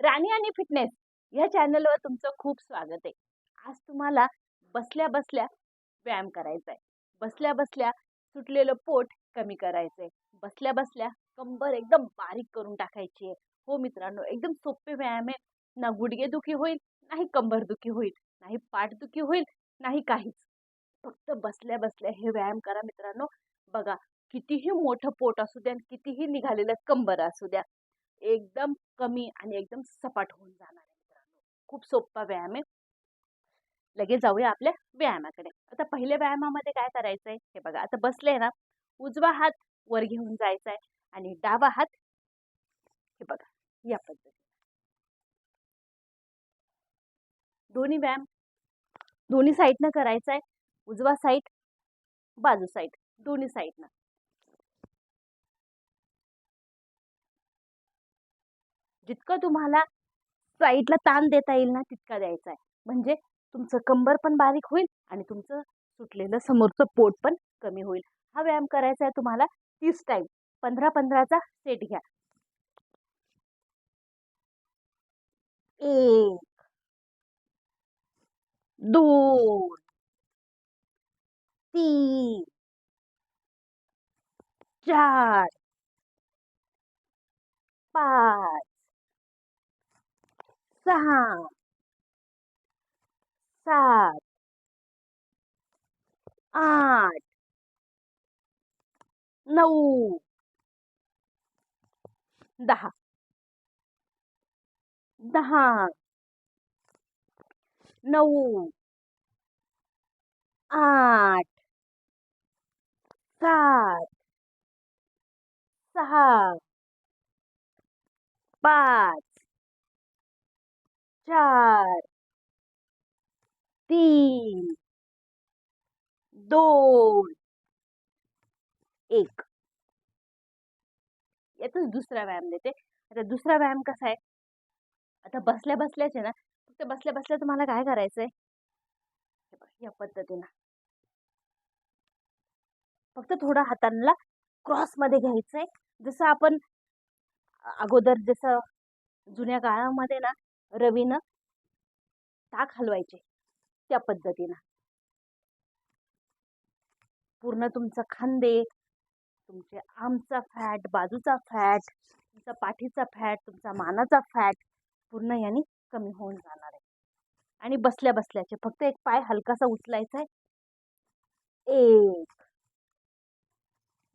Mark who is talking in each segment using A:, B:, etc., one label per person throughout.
A: राणी आणि फिटनेस या चॅनलवर तुमचं खूप स्वागत आहे. आज तुम्हाला बसल्या बसल्या व्यायाम करायचा आहे बसल्या बसल्या सुटलेलं पोट कमी करायचंय. बसल्या बसल्या कंबर एकदम बारीक करून टाकायची आहे हो मित्रांनो एकदम सोपे व्यायाम आहे. ना गुडघेदुखी होईल नाही कंबरदुखी होईल नाही पाठदुखी होईल नाही काहीच. फक्त बसल्या बसल्या हे व्यायाम करा मित्रांनो. बघा कितीही मोठं पोट असू द्या आणि कितीही निघालेलं कंबर असू द्या एकदम कमी आणि एकदम सपाट होऊन जाणार आहे मित्रांनो. खूप सोपा व्यायाम आहे. लगेच जाऊया आपल्या व्यायामाकडे. आता पहिल्या व्यायामामध्ये काय करायचंय? हे बघा आता बसले ना उजवा हात वर घेऊन जायचा आहे आणि डावा हात हे बघा या पद्धतीने. दोन्ही व्यायाम दोन्ही साईडनं करायचा आहे उजवा साईड बाजू साईड दोन्ही साईडनं. जितकं तुम्हाला साईडला ताण देता येईल ना तितका द्यायचा आहे म्हणजे तुमचं कंबर पण बारीक होईल आणि तुमचं सुटलेलं समोरचं पोट पण कमी होईल. हा व्यायाम करायचा आहे तुम्हाला तीस टाईम पंधरा पंधराचा सेट घ्या. एक. दोन. तीन. चार. पाच. सहा सात। आठ। नऊ दहा। दहा। नऊ आठ। सात। सहा। पाच। चार तीन दोन एक. यातच दुसरा व्यायाम देते. आता दुसरा व्यायाम कसा आहे? आता बसल्या बसल्याच आहे ना फक्त बसल्या बसल्या तुम्हाला काय करायचंय? या पद्धतीनं. फक्त थोडं हातांना क्रॉसमध्ये घ्यायचंय. जसं आपण अगोदर जसं जुन्या काळामध्ये ना रवीनं ताक हलवायचे त्या पद्धतीनं. पूर्ण तुमचं खांदे तुमचे आमचा फॅट बाजूचा फॅट तुमचा पाठीचा फॅट तुमचा मानाचा फॅट पूर्ण याने कमी होऊन जाणार आहे. आणि बसल्या बसल्याचे फक्त एक पाय हलकासा उचलायचा आहे. एक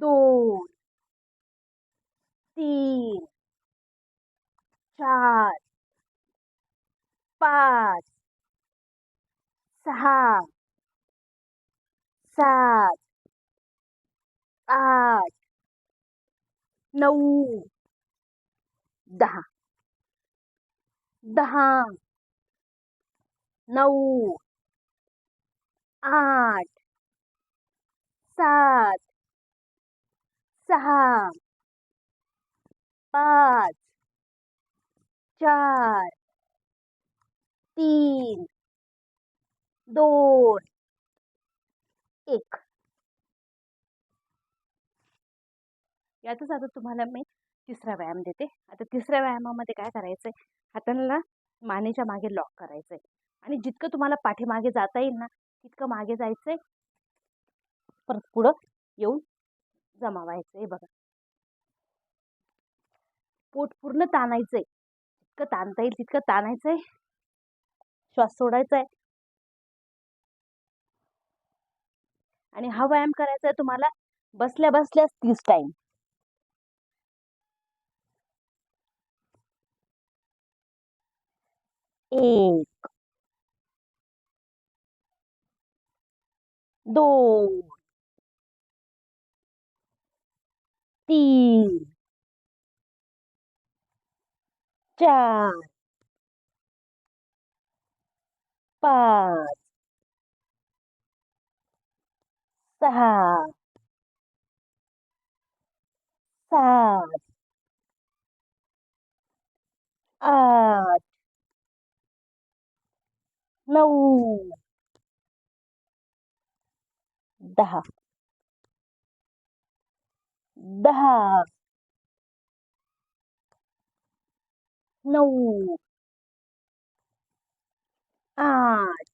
A: दोन तीन चार पाच सहा सात आठ नऊ दहा दहा नऊ आठ सात सहा पाच चार तीन दोन एक. यातच आता तुम्हाला मी तिसरा व्यायाम देते. आता तिसऱ्या व्यायामामध्ये काय करायचंय? हातांना मानेच्या मागे लॉक करायचंय. आणि जितकं तुम्हाला पाठीमागे जाता येईल ना तितकं मागे जायचंय. परत पुढं येऊन जमावायचंय बघा. पोट पूर्ण ताणायचंय. जितकं ताणता येईल तितकं ताणायचंय. श्वास सोडायचा आहे. आणि हा व्यायाम करायचा आहे तुम्हाला बसल्या बसल्या तीस टाइम एक दोन तीन चार पाच सहा सात आठ नऊ दहा दहा नऊ आठ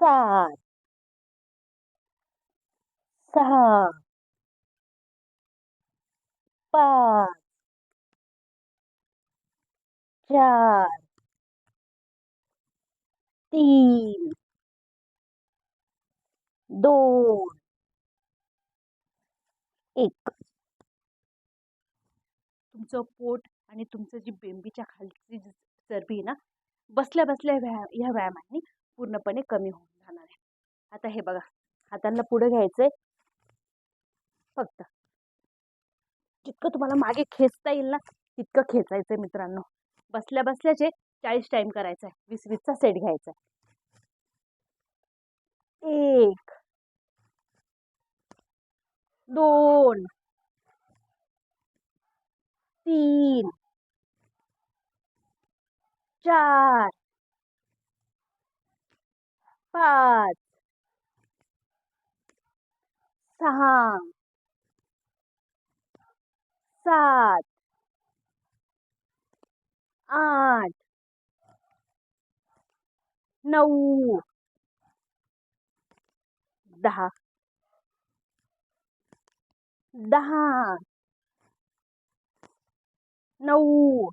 A: सात सहा पाच चार तीन दोन एक तुमचं पोट आणि तुमचं जी बेंबीच्या खालची जी चरबी आहे ना बसल्या बसल्या व्यायाम ह्या व्यायामाने पूर्णपणे कमी होऊन जाणार आहे. आता हे बघा हातांना पुढे घ्यायचंय. फक्त. जितकं तुम्हाला मागे खेचता येईल ना तितकं खेचायचंय मित्रांनो. बसल्या बसल्याचे चाळीस टाइम करायचा आहे वीस वीसचा सेट घ्यायचा आहे एक. दोन. तीन. चार. पाच. सहा. सात. आठ. नऊ. दहा. दहा. नऊ.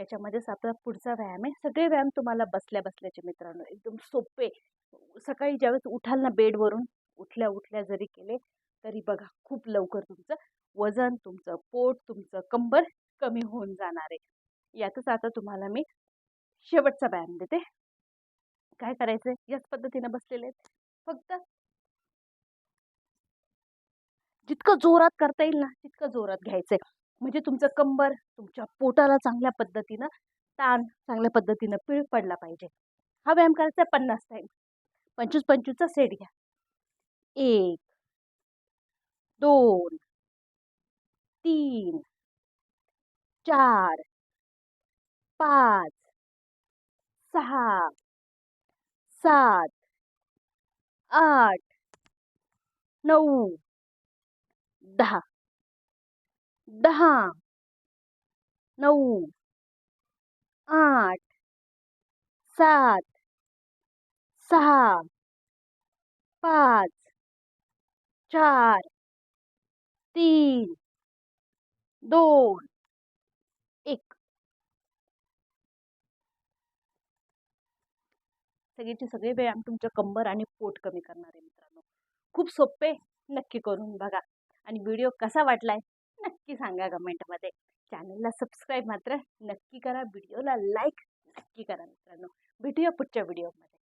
A: याच्यामध्येच आपला पुढचा व्यायाम आहे. सगळे व्यायाम तुम्हाला बसल्या बसल्याचे मित्रांनो एकदम सोपे. सकाळी ज्यावेळेस उठाल ना बेडवरून उठल्या उठल्या जरी केले तरी बघा खूप लवकर तुमचं वजन तुमचं पोट तुमचं कंबर कमी होऊन जाणार आहे. यातच आता तुम्हाला मी शेवटचा व्यायाम देते. काय करायचंय? याच पद्धतीने बसलेले आहेत. फक्त जितकं जोरात करता येईल ना तितकं जोरात घ्यायचंय. म्हणजे तुमचं कंबर तुमच्या पोटाला चांगल्या पद्धतीनं ताण चांगल्या पद्धतीनं पीळ पडला पाहिजे. हा व्यायाम करायचा पन्नास टाईम पंचवीस पंचवीसचा सेट घ्या. एक दोन तीन चार पाच सहा सात आठ नऊ दहा. दहा नऊ आठ सात सहा पाच चार तीन दोन एक. सगळेचे सगळे व्यायाम तुमच्या कंबर आणि पोट कमी करणार आहे मित्रांनो. खूप सोपे नक्की करून बघा. आणि व्हिडिओ कसा वाटलाय? नक्की सांगा कमेंटमध्ये चॅनलला सबस्क्राईब मात्र नक्की करा. व्हिडिओला लाईक नक्की करा मित्रांनो. भेटूया पुढच्या व्हिडिओमध्ये